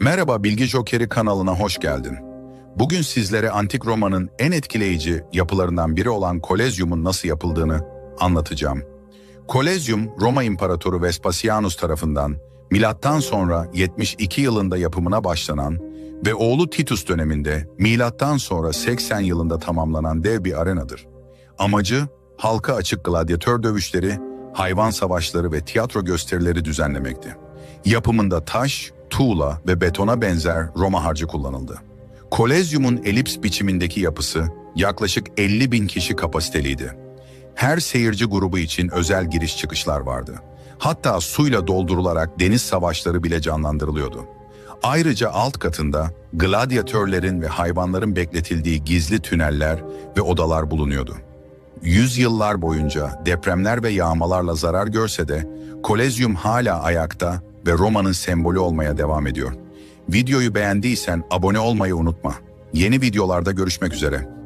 Merhaba Bilgi Jokeri kanalına hoş geldin. Bugün sizlere Antik Roma'nın en etkileyici yapılarından biri olan Kolezyum'un nasıl yapıldığını anlatacağım. Kolezyum, Roma İmparatoru Vespasianus tarafından milattan sonra 72 yılında yapımına başlanan ve oğlu Titus döneminde milattan sonra 80 yılında tamamlanan dev bir arenadır. Amacı halka açık gladyatör dövüşleri, hayvan savaşları ve tiyatro gösterileri düzenlemekti. Yapımında taş, tuğla ve betona benzer Roma harcı kullanıldı. Kolezyumun elips biçimindeki yapısı yaklaşık 50 bin kişi kapasiteliydi. Her seyirci grubu için özel giriş çıkışlar vardı. Hatta suyla doldurularak deniz savaşları bile canlandırılıyordu. Ayrıca alt katında gladyatörlerin ve hayvanların bekletildiği gizli tüneller ve odalar bulunuyordu. Yüzyıllar boyunca depremler ve yağmalarla zarar görse de Kolezyum hala ayakta ve Roma'nın sembolü olmaya devam ediyor. Videoyu beğendiysen abone olmayı unutma. Yeni videolarda görüşmek üzere.